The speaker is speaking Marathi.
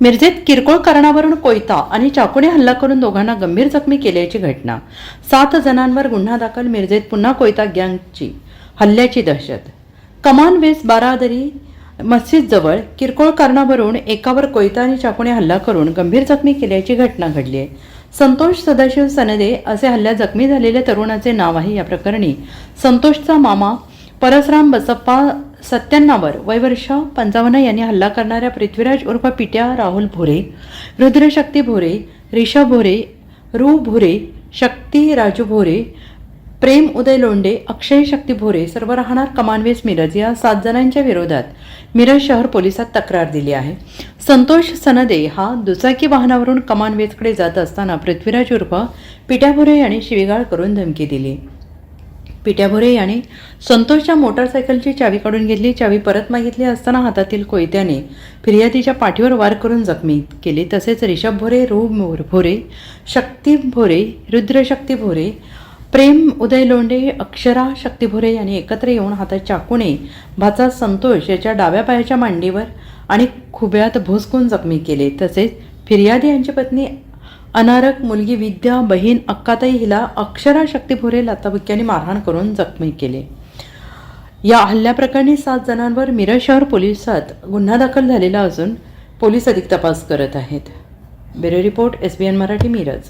मिरजेत किरकोळ कारणावरून कोयता आणि चाकूने हल्ला करून दोघांना गंभीर जखमी केल्याची घटना. सात जणांवर गुन्हा दाखल मिरजेत पुन्हा कोयता गँगची हल्ल्याची दहशत. कमान वेस बारादरी मस्जिदजवळ किरकोळ कारणावरून एकावर कोयता आणि चाकूने हल्ला करून गंभीर जखमी केल्याची घटना घडली आहे संतोष सदाशिव सनदे असे हल्ल्यात जखमी झालेल्या तरुणाचे नाव आहे या प्रकरणी संतोषचा मामा परसराम बसप्पा सत्त्याण्णवर वयवर्ष पंचावन्न यांनी हल्ला करणाऱ्या पृथ्वीराज उर्फ पिट्या राहुल भोरे रुद्रशक्ती भोरे रिषभ भोरे रू भोरे शक्ती राजू भोरे प्रेम उदय लोंडे अक्षय शक्ती भोरे सर्व राहणार कमानवेस मिरज. या सात जणांच्या विरोधात मिरज शहर पोलिसात तक्रार दिली आहे. संतोष सनदे हा दुचाकी वाहनावरून कमानवेजकडे जात असताना पृथ्वीराज उर्फ पिट्या भोरे यांनी शिवीगाळ करून धमकी दिली. पिट्या भोरे याने संतोषच्या मोटारसायकलची चावी काढून घेतली. चावी परत मागितली असताना हातातील कोयत्याने फिर्यादीच्या पाठीवर वार करून जखमी केली. तसेच रिषभ भोरे रू भोरे शक्ती भोरे रुद्रशक्ती भोरे प्रेम उदय लोंडे अक्षरा शक्ती भोरे यांनी एकत्र येऊन हातात चाकूने भाचा संतोष याच्या डाव्या पायाच्या मांडीवर आणि खुब्यात भोसकून जखमी केले. तसेच फिर्यादी यांची पत्नी अनारक मुलगी विद्या बहीण अक्काताई हिला अक्षरा शक्तीभोरे लाताबुक्याने मारहाण करून जखमी केले. या हल्ल्याप्रकरणी सात जणांवर मिरज शहर पोलिसात गुन्हा दाखल झालेला असून पोलीस अधिक तपास करत आहेत. Bureau report S B N Marathi Miraj.